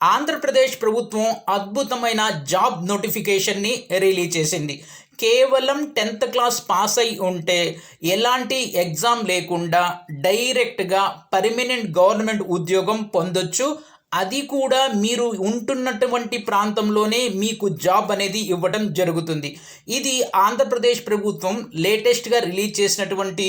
ఆంధ్రప్రదేశ్ ప్రభుత్వం అద్భుతమైన job నోటిఫికేషన్ని release చేసింది. కేవలం టెన్త్ క్లాస్ పాస్ అయి ఉంటే ఎలాంటి ఎగ్జామ్ లేకుండా డైరెక్ట్గా పర్మనెంట్ గవర్నమెంట్ ఉద్యోగం పొందొచ్చు అది కూడా మీరు ఉంటున్నటువంటి ప్రాంతంలోనే మీకు జాబ్ అనేది ఇవ్వడం జరుగుతుంది. ఇది ఆంధ్రప్రదేశ్ ప్రభుత్వం లేటెస్ట్గా రిలీజ్ చేసినటువంటి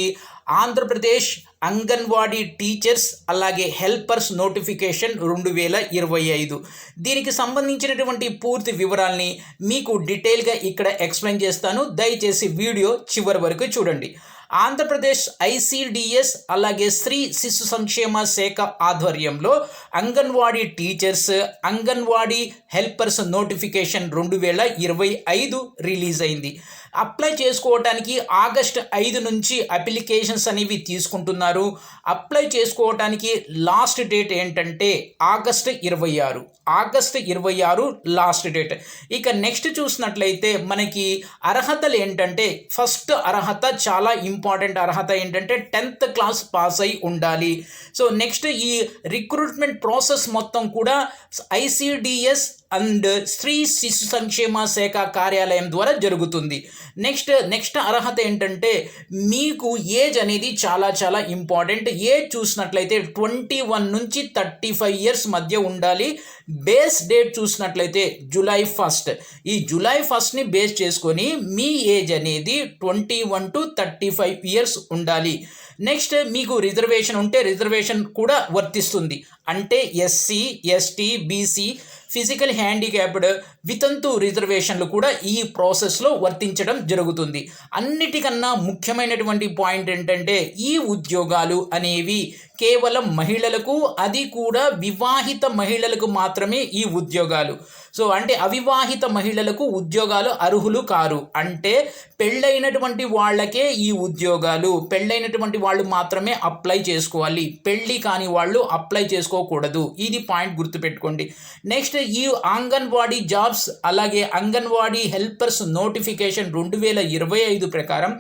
ఆంధ్రప్రదేశ్ అంగన్వాడీ టీచర్స్ అలాగే హెల్పర్స్ నోటిఫికేషన్ రెండు వేల ఇరవై ఐదు. దీనికి సంబంధించినటువంటి పూర్తి వివరాల్ని మీకు డీటెయిల్గా ఇక్కడ ఎక్స్ప్లెయిన్ చేస్తాను. దయచేసి వీడియో చివరి వరకు చూడండి. ఆంధ్రప్రదేశ్ ఐసిడిఎస్ అలాగే స్త్రీ శిశు సంక్షేమ శాఖ ఆధ్వర్యంలో anganwadi teachers anganwadi helpers notification రెండు వేల ఇరవై ఐదు రిలీజ్ అయింది. అప్లై చేసుకోవటానికి ఆగస్ట్ ఐదు నుంచి అప్లికేషన్స్ అనేవి తీసుకుంటున్నారు. అప్లై చేసుకోవటానికి లాస్ట్ డేట్ ఏంటంటే ఆగస్ట్ ఇరవై ఆరు. ఆగస్ట్ ఇరవై ఆరు లాస్ట్ డేట్. ఇక నెక్స్ట్ చూసినట్లయితే మనకి అర్హతలు ఏంటంటే ఫస్ట్ అర్హత చాలా ఇంపార్టెంట్ అర్హత ఏంటంటే టెన్త్ క్లాస్ పాస్ అయి ఉండాలి. సో నెక్స్ట్ ఈ రిక్రూట్మెంట్ ప్రాసెస్ మొత్తం కూడా ఐసిడిఎస్ అండ్ స్త్రీ శిశు సంక్షేమ శాఖ కార్యాలయం ద్వారా జరుగుతుంది. నెక్స్ట్ నెక్స్ట్ అర్హత ఏంటంటే మీకు ఏజ్ అనేది చాలా చాలా ఇంపార్టెంట్. ఏజ్ చూసినట్లయితే ట్వంటీ వన్ నుంచి థర్టీ ఫైవ్ ఇయర్స్ మధ్య ఉండాలి. బేస్ డేట్ చూసినట్లయితే జూలై ఫస్ట్. ఈ జూలై ఫస్ట్ని బేస్ చేసుకొని మీ ఏజ్ అనేది twenty one to thirty five years ఉండాలి. నెక్స్ట్ మీకు రిజర్వేషన్ ఉంటే రిజర్వేషన్ కూడా వర్తిస్తుంది. అంటే SC ST BC physical handicapped వితంతు రిజర్వేషన్లు కూడా ఈ ప్రాసెస్లో వర్తించడం జరుగుతుంది. అన్నిటికన్నా ముఖ్యమైనటువంటి పాయింట్ ఏంటంటే ఈ ఉద్యోగాలు అనేవి కేవలం మహిళలకు అది కూడా వివాహిత మహిళలకు మాత్రమే ఈ ఉద్యోగాలు. సో అంటే అవివాహిత మహిళలకు ఉద్యోగాలు అర్హులు కారు. అంటే పెళ్ళైనటువంటి వాళ్ళకే ఈ ఉద్యోగాలు. పెళ్ళైనటువంటి వాళ్ళు మాత్రమే అప్లై చేసుకోవాలి. పెళ్ళి కాని వాళ్ళు అప్లై చేసుకోకూడదు. ఇది పాయింట్ గుర్తుపెట్టుకోండి. నెక్స్ట్ ఈ అంగన్వాడీ జాబ్స్ అలాగే అంగన్వాడీ హెల్పర్స్ నోటిఫికేషన్ రెండు వేల ఇరవై ఐదు ప్రకారం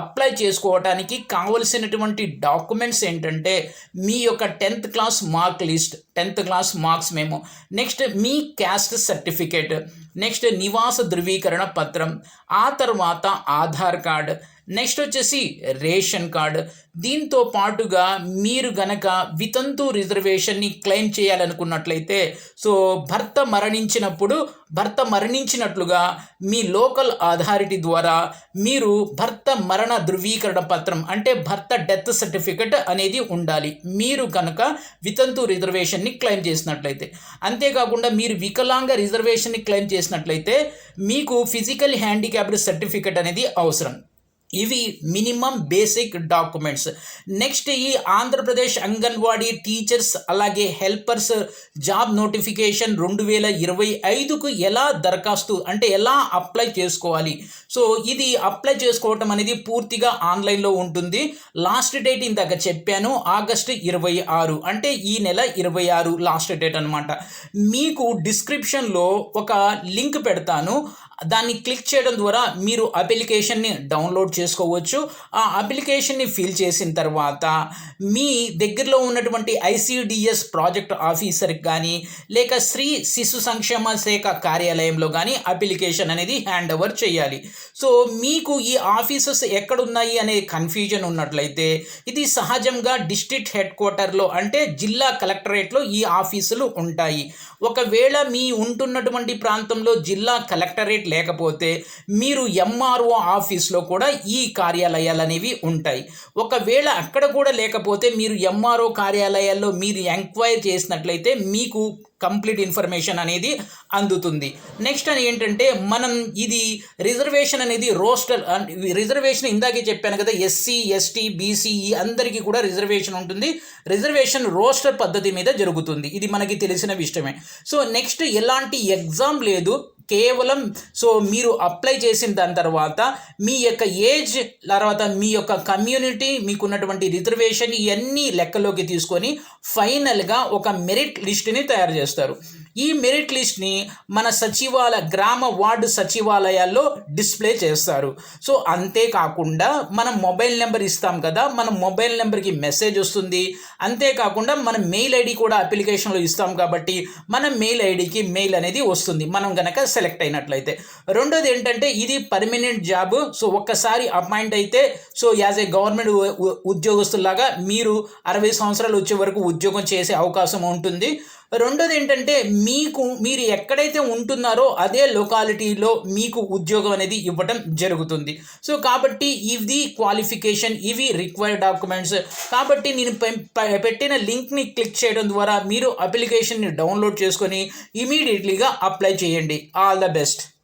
అప్లై చేసుకోవడానికి కావలసినటువంటి డాక్యుమెంట్స్ ఏంటంటే మీ యొక్క tenth class mark list tenth class marks memo. Next మీ క్యాస్ట్ సర్టిఫికేట్ నెక్స్ట్ నివాస ధృవీకరణ పత్రం ఆ తర్వాత ఆధార్ కార్డ్ నెక్స్ట్ వచ్చేసి రేషన్ కార్డు. దీంతో పాటుగా మీరు గనక వితంతు రిజర్వేషన్ని క్లెయిమ్ చేయాలనుకున్నట్లయితే సో భర్త మరణించినప్పుడు భర్త మరణించినట్లుగా మీ లోకల్ అథారిటీ ద్వారా మీరు భర్త మరణ ధృవీకరణ పత్రం అంటే భర్త డెత్ సర్టిఫికెట్ అనేది ఉండాలి. మీరు కనుక వితంతు రిజర్వేషన్ని క్లెయిమ్ చేసినట్లయితే. అంతేకాకుండా మీరు వికలాంగ రిజర్వేషన్ని క్లెయిమ్ చేసినట్లయితే మీకు ఫిజికల్ హ్యాండిక్యాప్డ్ సర్టిఫికెట్ అనేది అవసరం. ఇవి మినిమం బేసిక్ డాక్యుమెంట్స్. నెక్స్ట్ ఈ ఆంధ్రప్రదేశ్ అంగన్వాడీ టీచర్స్ అలాగే హెల్పర్స్ జాబ్ నోటిఫికేషన్ రెండు వేల ఇరవై ఐదుకు ఎలా దరఖాస్తు అంటే ఎలా అప్లై చేసుకోవాలి. సో ఇది అప్లై చేసుకోవటం అనేది పూర్తిగా ఆన్లైన్లో ఉంటుంది. లాస్ట్ డేట్ ఇందాక చెప్పాను ఆగస్ట్ ఇరవై ఆరు. అంటే ఈ నెల ఇరవై ఆరు లాస్ట్ డేట్ అనమాట మీకు డిస్క్రిప్షన్లో ఒక లింక్ పెడతాను. దాన్ని క్లిక్ చేయడం ద్వారా మీరు అప్లికేషన్ని డౌన్లోడ్ చేసుకోవచ్చు. ఆ అప్లికేషన్ని ఫిల్ చేసిన తర్వాత మీ దగ్గరలో ఉన్నటువంటి ఐసిడిఎస్ ప్రాజెక్ట్ ఆఫీసర్కి కానీ లేక శ్రీ శిశు సంక్షేమ శాఖ కార్యాలయంలో కానీ అప్లికేషన్ అనేది హ్యాండ్ ఓవర్ చేయాలి. సో మీకు ఈ ఆఫీసెస్ ఎక్కడున్నాయి అనే కన్ఫ్యూజన్ ఉన్నట్లయితే ఇది సహజంగా డిస్ట్రిక్ట్ హెడ్ క్వార్టర్లో అంటే జిల్లా కలెక్టరేట్లో ఈ ఆఫీసులు ఉంటాయి. ఒకవేళ మీ ఉంటున్నటువంటి ప్రాంతంలో జిల్లా కలెక్టరేట్ లేకపోతే మీరు ఎంఆర్ఓ ఆఫీస్లో కూడా ఈ కార్యాలయాలు అనేవి ఉంటాయి. ఒకవేళ అక్కడ కూడా లేకపోతే మీరు ఎంఆర్ఓ కార్యాలయాల్లో మీరు ఎంక్వైరీ చేసినట్లయితే మీకు కంప్లీట్ ఇన్ఫర్మేషన్ అనేది అందుతుంది. నెక్స్ట్ అని ఏంటంటే మనం ఇది రిజర్వేషన్ అనేది రోస్టర్ రిజర్వేషన్ ఇందాకే చెప్పాను కదా ఎస్సీ ఎస్టీ బీసీ అందరికీ కూడా రిజర్వేషన్ ఉంటుంది. రిజర్వేషన్ రోస్టర్ పద్ధతి మీద జరుగుతుంది. ఇది మనకి తెలిసిన విషయమే. సో నెక్స్ట్ ఎలాంటి ఎగ్జామ్ లేదు. కేవలం సో మీరు అప్లై చేసిన దాని తర్వాత మీ యొక్క ఏజ్ తర్వాత మీ యొక్క కమ్యూనిటీ మీకున్నటువంటి రిజర్వేషన్ ఇవన్నీ లెక్కలోకి తీసుకొని ఫైనల్గా ఒక మెరిట్ లిస్ట్ని తయారు చేస్తారు. ఈ మెరిట్ లిస్ట్ని మన సచివాలయ గ్రామ వార్డు సచివాలయాల్లో డిస్ప్లే చేస్తారు. సో అంతేకాకుండా మనం మొబైల్ నెంబర్ ఇస్తాం కదా మన మొబైల్ నెంబర్కి మెసేజ్ వస్తుంది. అంతేకాకుండా మన మెయిల్ ఐడి కూడా అప్లికేషన్లో ఇస్తాం కాబట్టి మన మెయిల్ ఐడికి మెయిల్ అనేది వస్తుంది. మనం కనుక సెలెక్ట్ అయినట్లయితే. రెండోది ఏంటంటే ఇది పర్మనెంట్ జాబ్ సో ఒక్కసారి అపాయింట్ అయితే సో యాజ్ ఏ గవర్నమెంట్ ఉద్యోగస్తులాగా మీరు అరవై సంవత్సరాలు వచ్చే వరకు ఉద్యోగం చేసే అవకాశం ఉంటుంది. రెండోది ఏంటంటే మీకు మీరు ఎక్కడైతే ఉంటున్నారో అదే లొకాలిటీలో మీకు ఉద్యోగం అనేది ఇవ్వటం జరుగుతుంది. సో కాబట్టి ఇది క్వాలిఫికేషన్ ఇవి రిక్వైర్డ్ డాక్యుమెంట్స్ కాబట్టి నేను పె- పెట్టిన లింక్ని క్లిక్ చేయడం ద్వారా మీరు అప్లికేషన్ని డౌన్లోడ్ చేసుకొని ఇమీడియట్లీగా అప్లై చేయండి. All the best